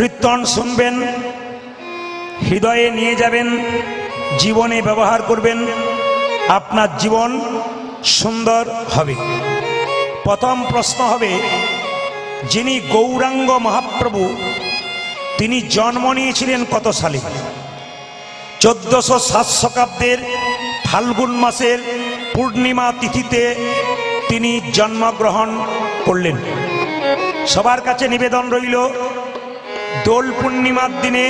কীর্তন শুনবেন, হৃদয়ে নিয়ে যাবেন, জীবনে ব্যবহার করবেন, আপনার জীবন সুন্দর হবে। প্রথম প্রশ্ন হবে, যিনি গৌরাঙ্গ মহাপ্রভু, তিনি জন্ম নিয়েছিলেন কত সালে? চোদ্দশো সাত শতাব্দের ফাল্গুন মাসের পূর্ণিমা তিথিতে তিনি জন্মগ্রহণ করলেন। সবার কাছে নিবেদন রইল দোল পূর্ণিমার দিনে,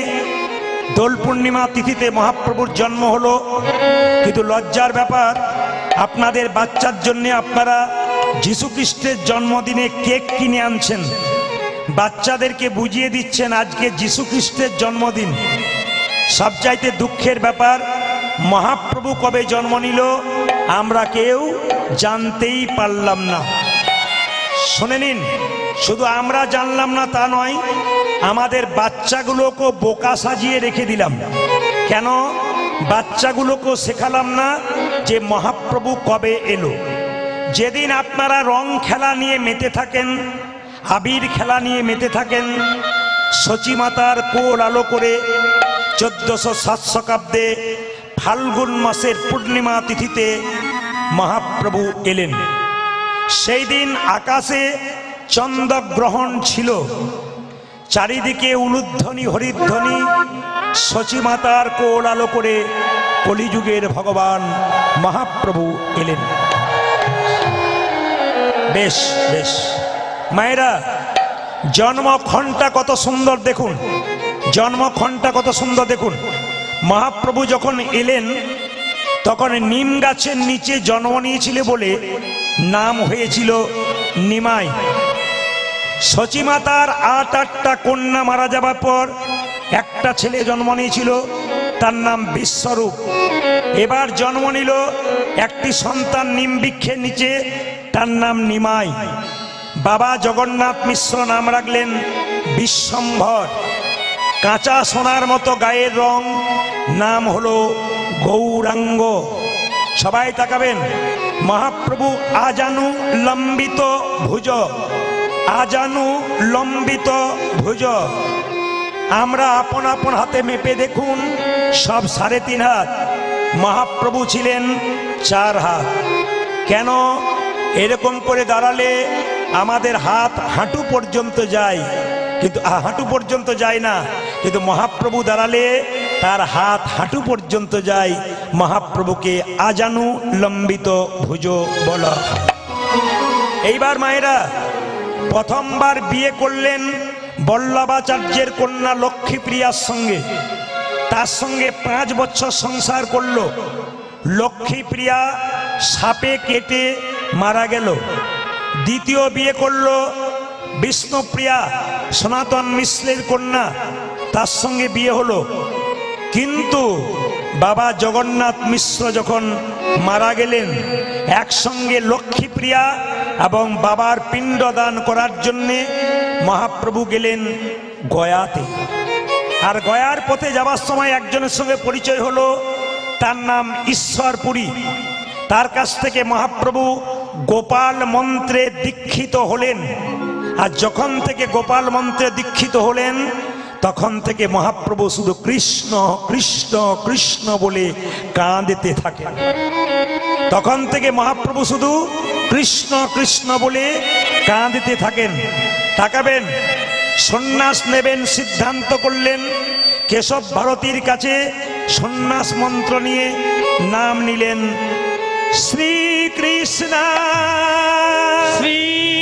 দোল পূর্ণিমা তিথিতে মহাপ্রভুর জন্ম হলো। কিন্তু লজ্জার ব্যাপার, আপনাদের বাচ্চার জন্য আপনারা যীশুখ্রিস্টের জন্মদিনে কেক কিনে আনছেন। বাচ্চাদেরকে বুঝিয়ে দিচ্ছেন আজকে যীশুখ্রিস্টের জন্মদিন। সবচাইতে দুঃখের ব্যাপার, মহাপ্রভু কবে জন্ম নিল, আমরা কেউ জানতেই পারলাম না। শুনে নিন, শুধু আমরা জানলাম না তা নয় আমাদের বাচ্চাগুলোকে বোকা সাজিয়ে রেখে দিলাম। কেন? বাচ্চাগুলোকে শেখালাম না যে মহাপ্রভু কবে এলো। যেদিন আপনারা রং খেলা নিয়ে মেতে থাকেন, আবির খেলা নিয়ে মেতে থাকেন সচিমাতার কোল আলো করে চোদ্দশো সাত শতাব্দে ফাল্গুন মাসের পূর্ণিমা তিথিতে মহাপ্রভু এলেন। সেই দিন আকাশে চন্দ্রগ্রহণ ছিল। চারিদিকে উলুধ্বনি, হরিধ্বনি সচিমাতার কোল আলো করে কলিযুগের ভগবান মহাপ্রভু এলেন। বেশ বেশ। মায়েরা, জন্মক্ষণটা কত সুন্দর দেখুন। জন্মক্ষণটা কত সুন্দর দেখুন। মহাপ্রভু যখন এলেন, তখন নিম গাছের নিচে জন্ম নিয়েছিল বলে নাম হয়েছিল নিমাই। সচিমাতার আট আটটা কন্যা মারা যাবার পর একটা ছেলে জন্ম নিয়েছিল, তার নাম বিশ্বরূপ। এবার জন্ম নিল একটি সন্তান নিম বৃক্ষের নিচে, তার নাম নিমাই। বাবা জগন্নাথ মিশ্র নাম রাখলেন বিশ্বম্ভর। কাঁচা সোনার মতো গায়ের রং, নাম হলো গৌরাঙ্গ। সবাই তাকাবেন। মহাপ্রভু আজানু লম্বিত ভুজ। আজানু লম্বিত ভুজ। আমরা আপন আপন হাতে মেপে দেখুন, সব সাড়ে তিন হাত। মহাপ্রভু ছিলেন চার হাত। কেন? এরকম করে দাঁড়ালে আমাদের হাত হাঁটু পর্যন্ত যায়। কিন্তু হাঁটু পর্যন্ত যায় না। কিন্তু মহাপ্রভু দাঁড়ালে তার হাত হাঁটু পর্যন্ত যায়। মহাপ্রভুকে আজানু লম্বিত ভুজ বলা এইবার মায়েরা প্রথমবার বিয়ে করলেন বল্লভাচার্যের কন্যা লক্ষ্মীপ্রিয়ার সঙ্গে। তার সঙ্গে পাঁচ বছর সংসার করল। লক্ষ্মীপ্রিয়া সাপে কেটে মারা গেল। দ্বিতীয় বিয়ে করল বিষ্ণুপ্রিয়া, সনাতন মিশ্রের কন্যা। তার সঙ্গে বিয়ে হলো। কিন্তু বাবা জগন্নাথ মিশ্র যখন মারা গেলেন, একসঙ্গে লক্ষ্মীপ্রিয়া এবং বাবার পিণ্ডদান করার জন্যে মহাপ্রভু গেলেন গয়াতে। আর গয়ার পথে যাবার সময় একজনের সঙ্গে পরিচয় হলো, তার নাম ঈশ্বরপুরী। তার কাছ থেকে মহাপ্রভু গোপাল মন্ত্রে দীক্ষিত হলেন। আর যখন থেকে গোপাল মন্ত্রে দীক্ষিত হলেন তখন থেকে মহাপ্রভু শুধু কৃষ্ণ কৃষ্ণ কৃষ্ণ বলে কাঁদতে থাকেন। তখন থেকে মহাপ্রভু শুধু কৃষ্ণ কৃষ্ণ বলে কাঁদতে থাকেন। তাকাবেন, সন্ন্যাস নেবেন, সিদ্ধান্ত করলেন, কেশব ভারতীর কাছে সন্ন্যাস মন্ত্র নিয়ে নাম নিলেন, শ্রীকৃষ্ণ। শ্রীকৃষ্ণ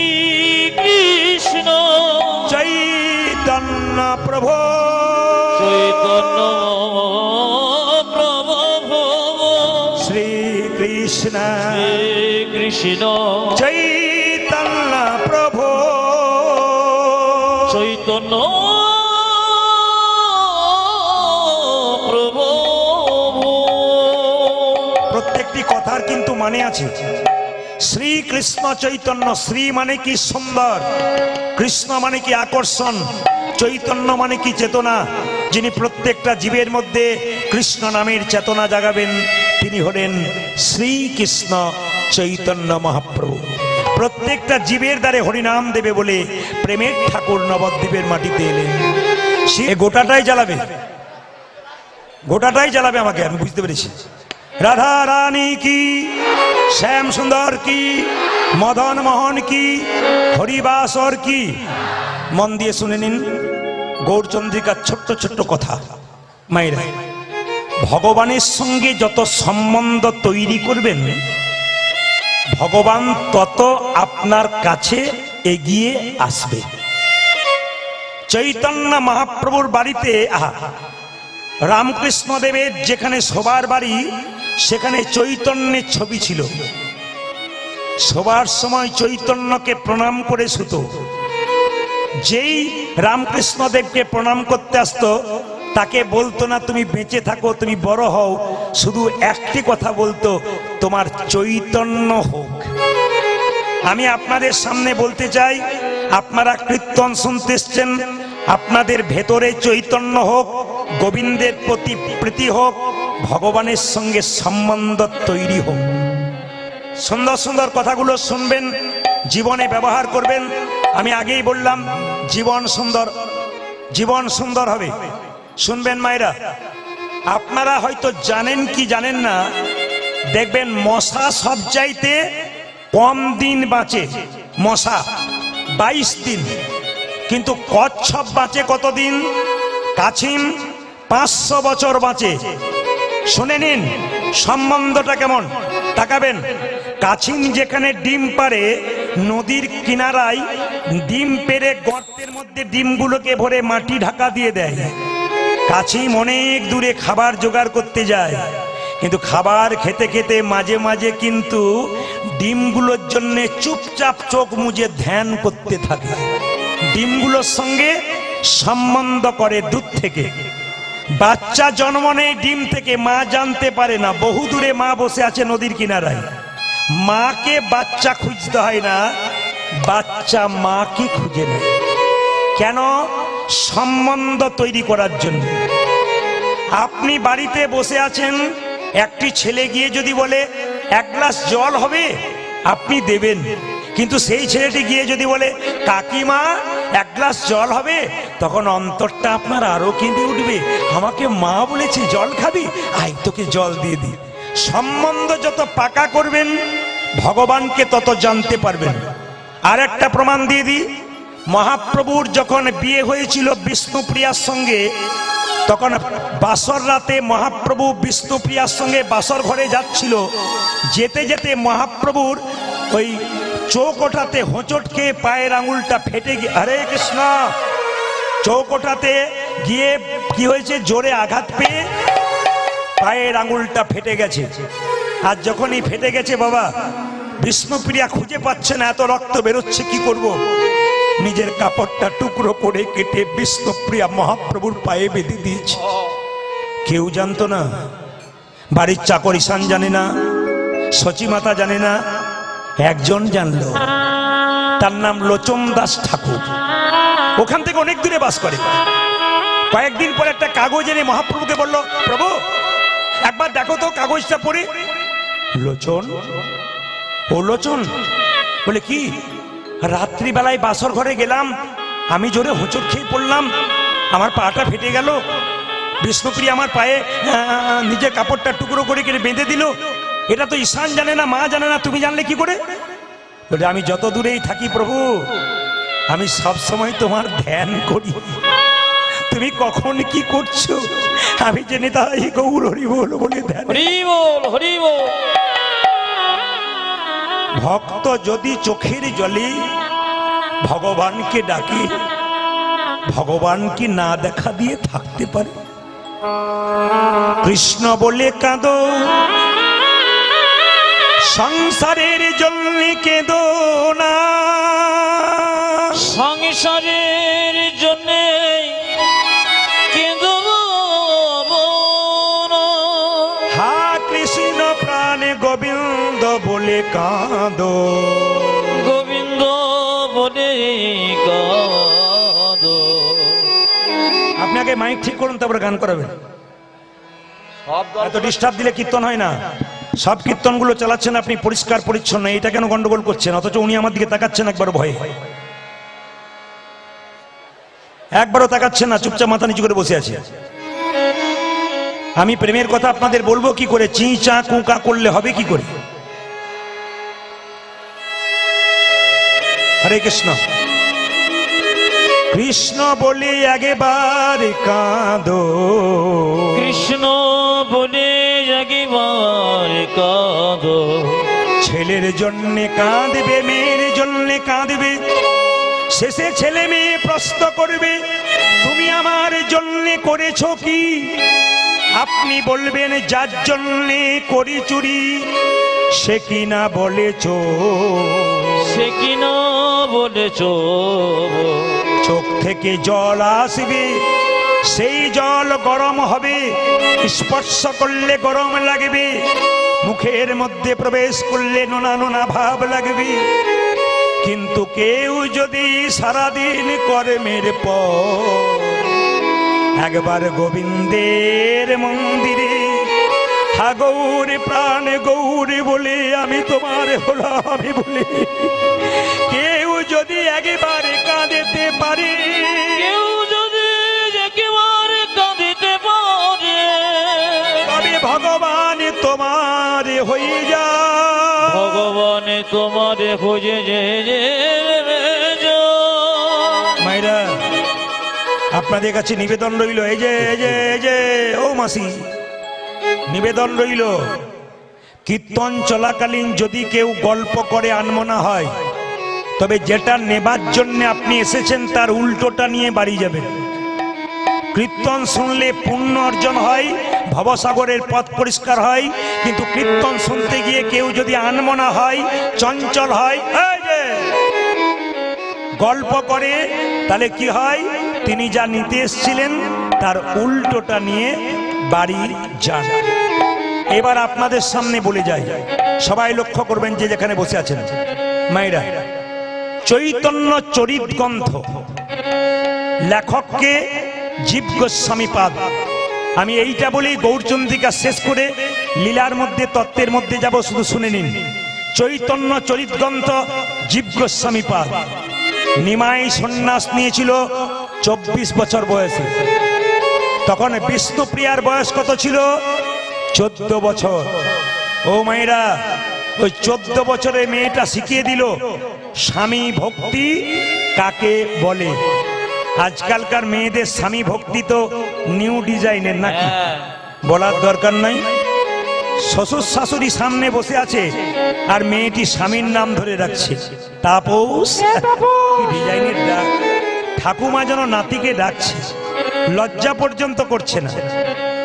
প্রভু। চৈতন্য প্রভু। শ্রীকৃষ্ণ কৃষ্ণ। চৈতন্য প্রভু। চৈতন্য প্রভু। প্রত্যেকটি কথার কিন্তু মানে আছে। শ্রীকৃষ্ণ চৈতন্য শ্রী মানে কি সুন্দর কৃষ্ণ মানে কি আকর্ষণ। চৈতন্য মানে কি চেতনা? যিনি প্রত্যেকটা জীবের মধ্যে কৃষ্ণ নামের চেতনা জাগাবেন, তিনি হলেন শ্রীকৃষ্ণ চৈতন্য মহাপ্রভু। প্রত্যেকটা জীবের দ্বারে হরিনাম দেবে বলে প্রেমের ঠাকুর নবদ্বীপের মাটিতে এলেন। সে গোটাটাই জ্বালাবে। গোটাটাই জ্বালাবে আমাকে, আমি বুঝতে পেরেছি। রাধা রানী কি শ্যাম সুন্দর কি, মদন মোহন কি, হরিবাসর কি মন দিয়ে শুনে নিন গৌরচন্দ্রিকার ছোট্ট ছোট্ট কথা। মায়েরা, ভগবানের সঙ্গে যত সম্বন্ধ তৈরি করবেন, ভগবান তত আপনার কাছে এগিয়ে আসবে। চৈতন্য মহাপ্রভুর বাড়িতে, আহা রামকৃষ্ণ দেবের যেখানে সবার বাড়ি, সেখানে চৈতন্যের ছবি ছিল। সবার সময় চৈতন্যকে প্রণাম করে শুত। যেই রামকৃষ্ণ দেবকে প্রণাম করতে আসতো, তাকে বলতো না, তুমি বেঁচে থাকো, তুমি বড় হও। শুধু একটি কথা বলতো, তোমার চৈতন্য হোক। আমি আপনাদের সামনে বলতে চাই, আপনারা কীর্তন শুনতে এসছেন, আপনাদের ভেতরে চৈতন্য হোক, গোবিন্দের প্রতি প্রীতি হোক, ভগবানের সঙ্গে সম্বন্ধ তৈরি হোক। সুন্দর সুন্দর কথাগুলো শুনবেন, জীবনে ব্যবহার করবেন। আমি আগেই বললাম, জীবন সুন্দর জীবন সুন্দর হবে। শুনবেন মায়েরা, আপনারা হয়তো জানেন কি জানেন না, দেখবেন মশা সব চাইতে কম দিন বাঁচে, মশা বাইশ দিন। কিন্তু কচ্ছপ বাঁচে কতদিন? কাছিম পাঁচশো বছর বাঁচে। শুনে নিন, সম্বন্ধটা কেমন? তাকাবেন। কাছিম যেখানে ডিম পারে নদীর কিনারায় ডিম পেরে গর্তের মধ্যে ডিমগুলোকে ভরে মাটি ঢাকা দিয়ে দেয়। কাছিম অনেক দূরে খাবার জোগাড় করতে যায়, কিন্তু খাবার খেতে খেতে মাঝে মাঝে কিন্তু ডিমগুলোর জন্যে চুপচাপ চোখ মুজে ধ্যান করতে থাকে। ডিমগুলোর সঙ্গে সম্বন্ধ করে দূর থেকে। বাচ্চা জন্ম নেই ডিম থেকে, মা জানতে পারে না। বহু দূরে মা বসে আছে নদীর কিনারায়। মাকে বাচ্চা খুঁজতে হয় না, বাচ্চা মাকে খুঁজে নেয়। কেন? সম্বন্ধ তৈরি করার জন্য। আপনি বাড়িতে বসে আছেন, একটি ছেলে গিয়ে যদি বলে, এক গ্লাস জল হবে? আপনি দেবেন। কিন্তু সেই ছেলেটি গিয়ে যদি বলে, কাকিমা, এক গ্লাস জল হবে? তখন অন্তরটা আপনার আরও কেঁদে উঠবে। আমাকে মা বলেছে জল খাবি আই তোকে জল দিয়ে দি সম্বন্ধ যত পাকা করবেন, ভগবানকে তত জানতে পারবেন। আর একটা প্রমাণ দিয়ে দিই। মহাপ্রভুর যখন বিয়ে হয়েছিল বিষ্ণুপ্রিয়ার সঙ্গে, তখন বাসর রাতে মহাপ্রভু বিষ্ণুপ্রিয়ার সঙ্গে বাসর ঘরে যাচ্ছিল। যেতে যেতে মহাপ্রভুর ওই চৌকোটাতে হোঁচট খেয়ে পায়ের আঙুলটা ফেটে গিয়ে হরে কৃষ্ণ! চৌকোটাতে গিয়ে কি হয়েছে? জোরে আঘাত পেয়ে পায়ের আঙুলটা ফেটে গেছে। আর যখনই ফেটে গেছে, বাবা, বিষ্ণুপ্রিয়া খুঁজে পাচ্ছে না, এত রক্ত বেরোচ্ছে, কি করব। নিজের কাপড়টা টুকরো করে কেটে বিষ্ণুপ্রিয়া মহাপ্রভুর পায়ে বেঁধে দিয়েছে। কেউ জানতো না, বাড়ির চাকর ঈশান জানে না সচিমাতা জানে না, একজন জানলো। তার নাম লোচন দাস ঠাকুর। ওখান থেকে অনেক দূরে বাস করে। কয়েকদিন পর একটা কাগজ এনে মহাপ্রভুকে বলল, প্রভু একবার দেখো তো কাগজটা পড়ে। লোচন? ও লোচন? বলে, কি? রাত্রিবেলায় বাসর ঘরে গেলাম, আমি জোরে হোঁচট খেয়ে পড়লাম, আমার পাটা ফেটে গেল। বিষ্ণুপ্রিয়া আমার পায়ে নিজের কাপড়টা টুকরো করে কেটে বেঁধে দিল। এটা তো ঈশান জানে না, মা জানে না, তুমি জানলে কি করে? বলে, আমি যত দূরেই থাকি প্রভু, আমি সব সময় তোমার ধ্যান করি। তুমি কখন কি করছ? আমি জেনে তাই গৌর হরি বল বলে ভক্ত যদি চোখের জলে ভগবানকে ডাকে ভগবান কি না দেখা দিয়ে থাকতে পারে? কৃষ্ণ বলে কাঁদ সংসারের জন্য কেঁদো না। সংসারের মাইক ঠিক করুন তারপরে গান করাবেন। এত ডিস্টার্ব দিলে কীর্তন হয় না। সব কীর্তনগুলো চালাচ্ছেন আপনি পরিষ্কার পরিচ্ছন্ন। এটা কেন গন্ডগোল করছেন? অথচ উনি আমার দিকে তাকাচ্ছেন একবার ভয়ে। একবারও তাকাচ্ছেন না চুপচাপ মাথা নিচু করে বসে আছে। আমি প্রেমের কথা আপনাদের বলব কি করে? চি চা কুকা করলে হবে কি করে? হরে কৃষ্ণ। কৃষ্ণ বলে আগেবার কাঁদো। কৃষ্ণ বলে একবার কাঁদ। ছেলের জন্যে কাঁদবে মেয়ের জন্যে কাঁদবে। শেষে ছেলে মেয়ে প্রশ্ন করবে তুমি আমার জন্যে করেছ কি? আপনি বলবেন যার জন্যে করি চুরি সে কি না বলেছ? সে কিনা বলেছ? চোখ থেকে জল আসবে, সেই জল গরম হবে, স্পর্শ করলে গরম লাগবে, মুখের মধ্যে প্রবেশ করলে নোনা নোনা ভাব লাগবে। কিন্তু কেউ যদি সারাদিন কর্মের পর একবার গোবিন্দের মন্দিরে হা গৌরে প্রাণ গৌরে বলে আমি তোমার হলাম বলে, কেউ যদি একবারে খুঁজে মাইরা, আপনাদের কাছে নিবেদন রইল, এই যে এই যে এই যে, ও মাসি, নিবেদন রইল। কীর্তন চলাকালীন যদি কেউ গল্প করে আনমনা হয়, তবে যেটা নেবার জন্য আপনি এসেছেন, তার উল্টোটা নিয়ে বাড়ি যাবেন। কীর্তন শুনলে পুণ্য অর্জন হয়, ভবসাগরের পথ পরিষ্কার হয়, কিন্তু কীর্তন শুনতে গিয়ে কেউ যদি আনমনা হয়, চঞ্চল হয় গল্প করে, তাহলে কি হয়? তিনি যা নিতে এসেছিলেন, তার উল্টোটা নিয়ে বাড়ি যান। এবার আপনাদের সামনে বলে যাই, সবাই লক্ষ্য করবেন যে যেখানে বসে আছেন। মাইরা চৈতন্য চরিত গ্রন্থ লেখককে জীব গোস্বামী পাদ। আমি এইটা বলি গৌরচন্দ্রিকা শেষ করে লীলার মধ্যে, তত্ত্বের মধ্যে যাব, শুধু শুনে নিন। চৈতন্য চরিত গ্রন্থ জীব গোস্বামী পাদ। নিমাই সন্ন্যাস নিয়েছিল চব্বিশ বছর বয়সে। তখন বিষ্ণুপ্রিয়ার বয়স কত ছিল? চোদ্দ বছর। ও মায়েরা, ওই চোদ্দ বছরের মেয়েটা শিখিয়ে দিল, স্বামী ভক্তি কাকে বলে? আজকালকার মেয়েদের স্বামী ভক্তি তো নিউ ডিজাইনের নাকি? বলার দরকার নাই। শ্বশুর শাশুড়ি সামনে বসে আছে আর মেয়েটি স্বামীর নাম ধরে রাখছে। তাপস, ডিজাইনের ডাক ঠাকুমা যেন নাতিকে ডাকছে। লজ্জা পর্যন্ত করছে না।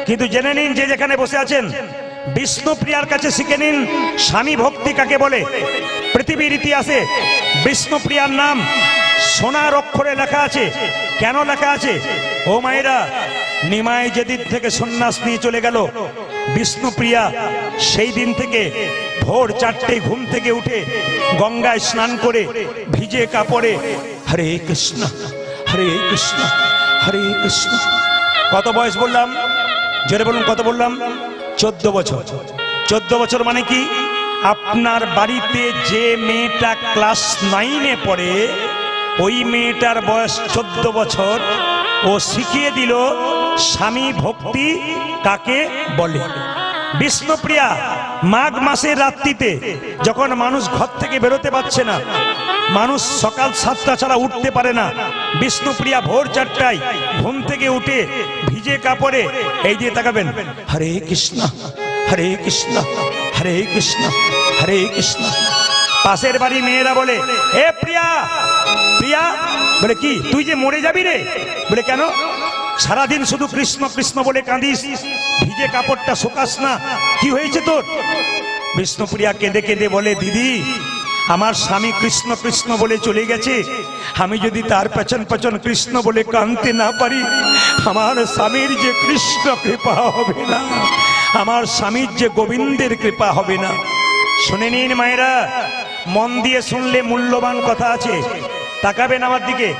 কিন্তু জেনে নিন যে যেখানে বসে আছেন বিষ্ণুপ্রিয়ার কাছে শিখে নিন স্বামী ভক্তি কাকে বলে। পৃথিবীর ইতিহাসে বিষ্ণুপ্রিয়ার নাম সোনার অক্ষরে লেখা আছে। কেন লেখা আছে? ও মায়েরা, নিমাই যেদিন থেকে সন্ন্যাস নিয়ে চলে গেল বিষ্ণুপ্রিয়া সেই দিন থেকে ভোর চারটে ঘুম থেকে উঠে গঙ্গায় স্নান করে ভিজে কাপড়ে হরে কৃষ্ণ হরে কৃষ্ণ হরে কৃষ্ণ। কত বয়স বললাম? জোরে বলুন, কত বললাম? চোদ্দ বছর। চোদ্দ বছর মানে কি? আপনার বাড়িতে যে মেয়েটা ক্লাস নাইনে পড়ে ওই মেয়েটার বয়স চোদ্দ বছর। ও শিখিয়ে দিল স্বামী ভক্তি কাকে বলে। বিষ্ণুপ্রিয়া, মাঘ মাসের রাত্রিতে যখন মানুষ ঘর থেকে বেরোতে পারছে না, মানুষ সকাল সাতটা ছাড়া উঠতে পারে না, বিষ্ণুপ্রিয়া ভোর চারটায় ঘুম থেকে উঠে ভিজে কাপড়ে এই দিয়ে তাকাবেন। হরে কৃষ্ণ হরে কৃষ্ণ হরে কৃষ্ণ হরে কৃষ্ণ। পাশের বাড়ি মেয়েরা বলে হে প্রিয়া প্রিয়া। বলে, কি, তুই যে মরে যাবি রে? বলে, কেন? সারাদিন শুধু কৃষ্ণ কৃষ্ণ বলে কাঁদিস, ভিজে কাপড়টা শোকাস না। কি হয়েছে তোর? বিষ্ণুপ্রিয়া কেঁদে কেঁদে বলে, দিদি, আমার স্বামী কৃষ্ণ কৃষ্ণ বলে চলে গেছে। আমি যদি তার পেছন পেছন কৃষ্ণ বলে কাঁদতে না পারি, আমার স্বামীর যে কৃষ্ণ কৃপা হবে না, আমার স্বামীর যে গোবিন্দের কৃপা হবে না। শুনে নিন মায়েরা মন দিয়ে শুনলে মূল্যবান কথা আছে। তাকাবেন আমার দিকে।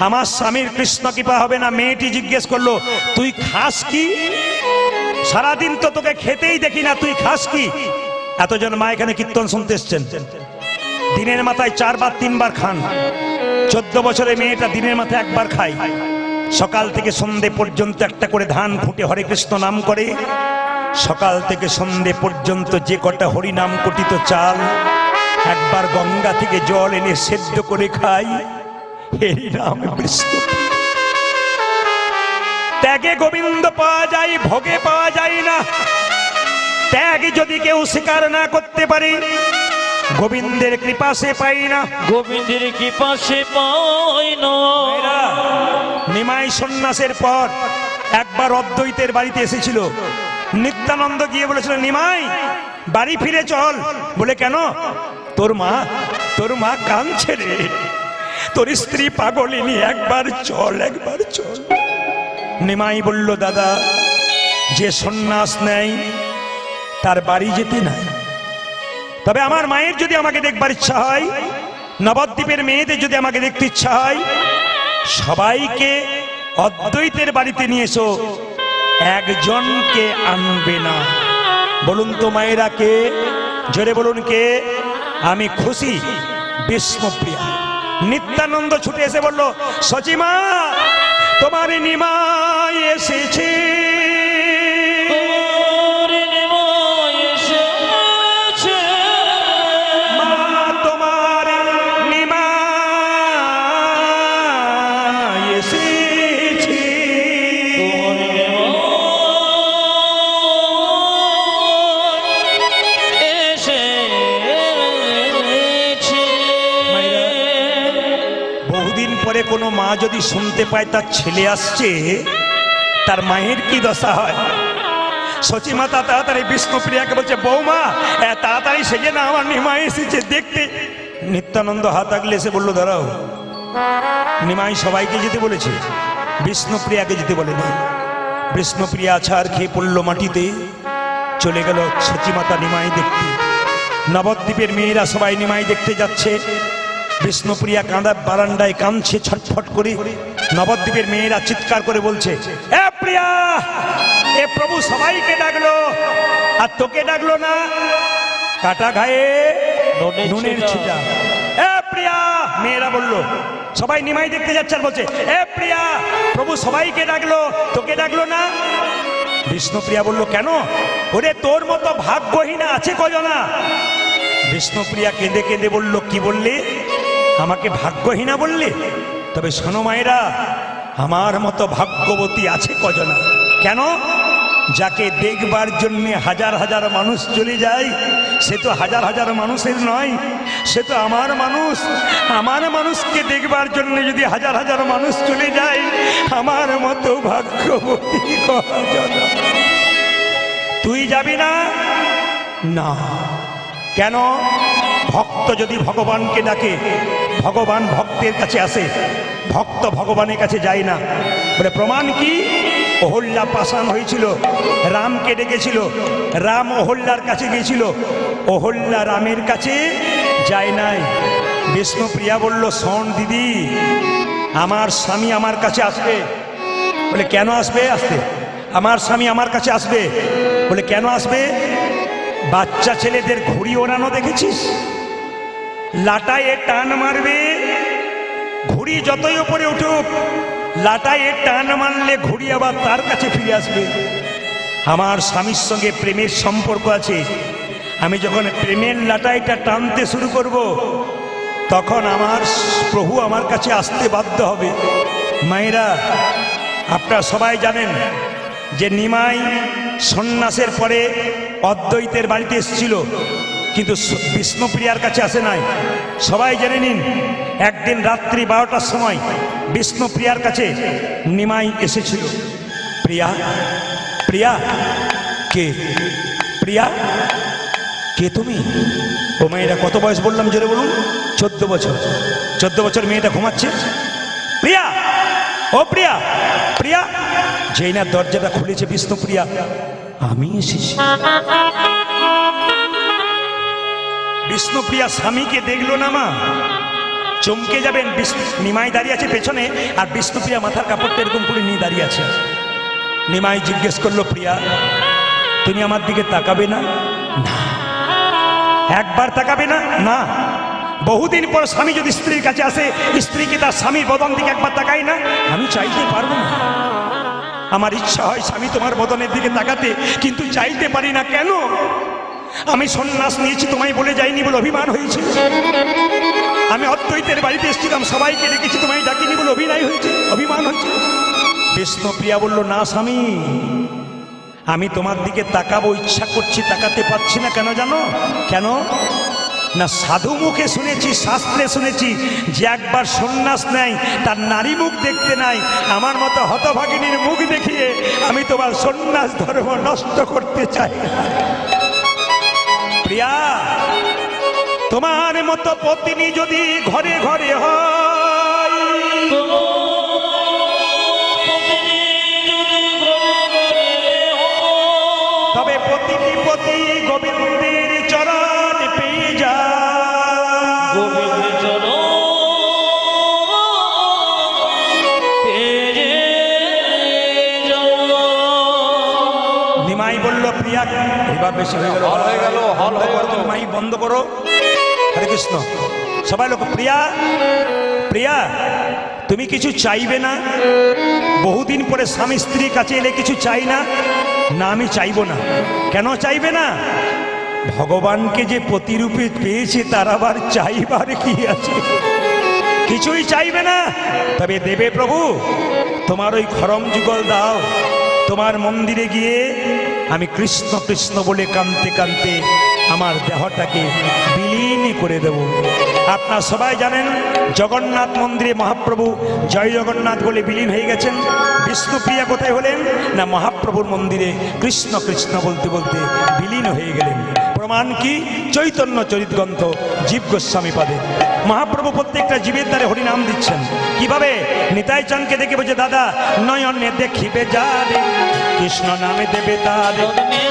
আমার স্বামীর কৃষ্ণ কৃপা হবে না, মেয়েটি জিজ্ঞেস করল, তুই খাস কি? সারাদিন তো তোকে খেতেই দেখি না, তুই খাস কি? এতজন মা এখানে কীর্তন শুনতে এসছেন। দিনের মাথায় চারবার, তিনবার খান। চোদ্দ বছরের মেয়েটা দিনের মাথায় একবার খায়। সকাল থেকে সন্ধে পর্যন্ত একটা করে ধান ফুটে হরে কৃষ্ণ নাম করে। সকাল থেকে সন্ধে পর্যন্ত যে কটা হরিনাম কটিত চাল একবার গঙ্গা থেকে জল এনে সেদ্ধ করে খাই। এই নাম বিষ্ণু। ত্যাগে গোবিন্দ পাওয়া যায় ভোগে পাওয়া যায় না। ত্যাগ যদি কেউ স্বীকার না করতে পারে গোবিন্দের কৃপা সে পাই না। গোবিন্দের কি পাশে পাই না। নিমাই সন্ন্যাসের পর একবার অদ্বৈতের বাড়িতে এসেছিল। নিত্যানন্দ গিয়ে বলেছিল নিমাই বাড়ি ফিরে চল। বলে কেন? তোর মা তোর মা কাঁদছে রে। তোর স্ত্রী পাগলিনী একবার চল একবার চল। নিমাই বলল, দাদা, যে সন্ন্যাস নেয় তার বাড়ি যেতে নাই। তবে আমার মায়ের যদি আমাকে দেখবার ইচ্ছা হয়, নবদ্বীপের মেয়েদের যদি আমাকে দেখতে ইচ্ছা হয়, সবাইকে অদ্বৈতের বাড়িতে নিয়ে এসো। একজনকে আনবে না। বলুন তো মায়েরা কে? জোরে বলুন কে? আমি খুশি বিষ্ণুপ্রিয়া নিত্যানন্দ ছুটে এসে বলল সচিমা তোমার নিমায় এসেছে। যদি শুনতে পায় তার ছেলে আসছে, তার মায়ের কি দশা হয়? সচিমাতা তাড়াতাড়ি বিষ্ণুপ্রিয়াকে বলছে, বৌমা তাড়াতাড়ি সেজে না আমার নিমাই এসেছে দেখতে। নিত্যানন্দ হাত আগলে এসে বলল, দাঁড়াও। নিমাই সবাইকে যেতে বলেছে বিষ্ণুপ্রিয়াকে যেতে বলে না বিষ্ণুপ্রিয়া ছাড় খেয়ে পড়ল মাটিতে, চলে গেল সচিমাতা নিমাই দেখতে। নবদ্বীপের মেয়েরা সবাই নিমাই দেখতে যাচ্ছে। বিষ্ণুপ্রিয়া কাঁদা বারান্দায় কাঁদছে ছটফট করে। নবদ্বীপের মেয়েরা চিৎকার করে বলছে এ প্রিয়া এ প্রভু সবাইকে ডাকলো আর তোকে ডাকলো না। কাটা ঘায়ে নুনের। ছিটা। এ প্রিয়া মেয়েরা বলল। সবাই নিমাই দেখতে যাচ্ছে আর বলছে এ প্রিয়া প্রভু সবাইকে ডাকলো তোকে ডাকলো না? বিষ্ণুপ্রিয়া বলল কেন? ওরে তোর মতো ভাগ্যহীনা আছে কজনা? বিষ্ণুপ্রিয়া কেঁদে কেঁদে বলল কি বললে? আমাকে ভাগ্যহীনা বললে? তবে শোনো মায়েরা, আমার মতো ভাগ্যবতী আছে কজনা? কেন? যাকে দেখবার জন্যে হাজার হাজার মানুষ চলে যায়, সে তো হাজার হাজার মানুষের নয়, সে তো আমার মানুষ। আমার মানুষকে দেখবার জন্য যদি হাজার হাজার মানুষ চলে যায়, আমার মতো ভাগ্যবতী কজনা? তুই যাবি না? না। কেন? ভক্ত যদি ভগবানকে ডাকে, ভগবান ভক্তের কাছে আসে, ভক্ত ভগবানের কাছে যায় না। বলে, প্রমাণ কি? অহল্যা পাষাণ হয়েছিল, রামকে ডেকেছিল, রাম অহল্যার কাছে গিয়েছিল অহল্যা রামের কাছে যায় নাই। বিষ্ণুপ্রিয়া বলল, শোন দিদি, আমার স্বামী আমার কাছে আসবে। বলে, কেন আসবে আসতে? আমার স্বামী আমার কাছে আসবে। বলে, কেন আসবে? বাচ্চা ছেলেদের ঘুড়ি ওড়ানো দেখেছিস? লাটায় টান মারবে। ঘুড়ি যতই উপরে উঠুক লাটায় টান মারলে ঘুড়ি আবার তার কাছে ফিরে আসবে। আমার স্বামীর সঙ্গে প্রেমের সম্পর্ক আছে। আমি যখন প্রেমের লাটাইটা টানতে শুরু করব, তখন আমার প্রভু আমার কাছে আসতে বাধ্য হবে। মায়েরা, আপনারা সবাই জানেন যে নিমাই সন্ন্যাসের পরে অদ্বৈতের বাড়িতে এসেছিল। কিন্তু বিষ্ণুপ্রিয়ার কাছে আসে নাই। সবাই জেনে নিন, একদিন রাত্রি বারোটার সময় বিষ্ণুপ্রিয়ার কাছে নিমাই এসেছিল। প্রিয়া প্রিয়া, কে? প্রিয়া, কে তুমি? ও মেয়েটা কত বয়স বললাম জোরে বলুন? চোদ্দ বছর। চোদ্দ বছর মেয়েটা ঘুমাচ্ছে? প্রিয়া, ও প্রিয়া প্রিয়া, যেই না দরজাটা খুলেছে বিষ্ণুপ্রিয়া, আমি এসেছি। বিষ্ণুপ্রিয়া স্বামীকে দেখল না মা? চমকে যাবেন নিমাই দাঁড়িয়ে আছে পেছনে, আর বিষ্ণুপ্রিয়া মাথার কাপড়টা এরকম করে নিয়ে দাঁড়িয়ে আছে। নিমাই জিজ্ঞেস করল, প্রিয়া, তুমি আমার দিকে তাকাবে না? না। একবার তাকাবে না? না। বহুদিন পর স্বামী যদি স্ত্রীর কাছে আসে স্ত্রীকে তার স্বামীর বদন দিকে একবার তাকাই না? আমি চাইতে পারব না। আমার ইচ্ছা হয় স্বামী তোমার বদনের দিকে তাকাতে, কিন্তু চাইতে পারি না কেন? আমি সন্ন্যাস নিয়েছি, তোমায় বলে যাইনি বলে অভিমান হয়েছে। আমি অদ্বৈতের বাড়িতে এসেছিলাম, সবাইকে ডেকেছি, তোমায় ডাকিনি বলে অভিনয় হয়েছে, অভিমান হয়েছে। বিষ্ণুপ্রিয়া বলল, না স্বামী, আমি তোমার দিকে তাকাবো, ইচ্ছা করছি, তাকাতে পারছি না। কেন জানো? কেন? না, সাধু মুখে শুনেছি, শাস্ত্রে শুনেছি, যে একবার সন্ন্যাস নেয়, তার নারী মুখ দেখতে নাই, আমার মতো হতভাগিনীর মুখ দেখিয়ে আমি তোমার সন্ন্যাস ধর্ম নষ্ট করতে চাই। প্রিয়া তোমার মতো পত্নী যদি ঘরে ঘরে হয় এবার বেশি হয়ে গেল। হল হয়ে গেল, হল হয়ে গেল। নিমাই বন্ধ করো। হরে কৃষ্ণ। সবাই লোক প্রিয়া প্রিয়া তুমি কিছু চাইবে না? বহুদিন পরে স্বামী স্ত্রীর কাছে এলে কিছু চাই না? না আমি চাইব না। কেন চাইবে না? ভগবানকে যে প্রতিরূপে পেয়েছে তার আবার চাইবার কি আছে? কিছুই চাইবে না। তবে দেবে প্রভু তোমার ওই খরম যুগল দাও। তোমার মন্দিরে গিয়ে আমি কৃষ্ণ কৃষ্ণ বলে কানতে কানতে আমার দেহটাকে বিলীন করে দেব। আপনার সবাই জানেন, জগন্নাথ মন্দিরে মহাপ্রভু জয় জগন্নাথ বলে বিলীন হয়ে গেছেন। বিষ্ণুপ্রিয়া কোথায় হলেন? না, মহাপ্রভুর মন্দিরে কৃষ্ণ কৃষ্ণ বলতে বলতে বিলীন হয়ে গেলেন। প্রমাণ কি? চৈতন্য চরিত গ্রন্থ জীব গোস্বামী পাদে। মহাপ্রভু প্রত্যেকটা জীবের দ্বারে হরিনাম দিচ্ছেন। কীভাবে? নিতাই চাঁদকে দেখে বলছে, দাদা, নয়নে দেখিবে যারে, কৃষ্ণ নামে দেবে জন্মে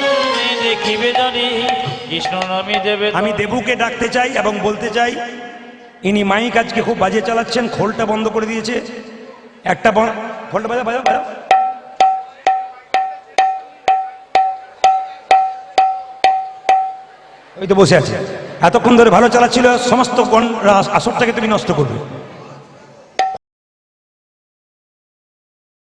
দেখিবে আমি দেবুকে ডাকতে চাই এবং বলতে চাই, ইনি মাইক আজকে খুব বাজে চালাচ্ছেন, খোলটা বন্ধ করে দিয়েছে। একটা খোলটা বাজা বাজা বাজা ওই তো বসে আছে। এতক্ষণ ধরে ভালো চালাচ্ছিল, সমস্ত আসরটাকে তুমি নষ্ট করবে।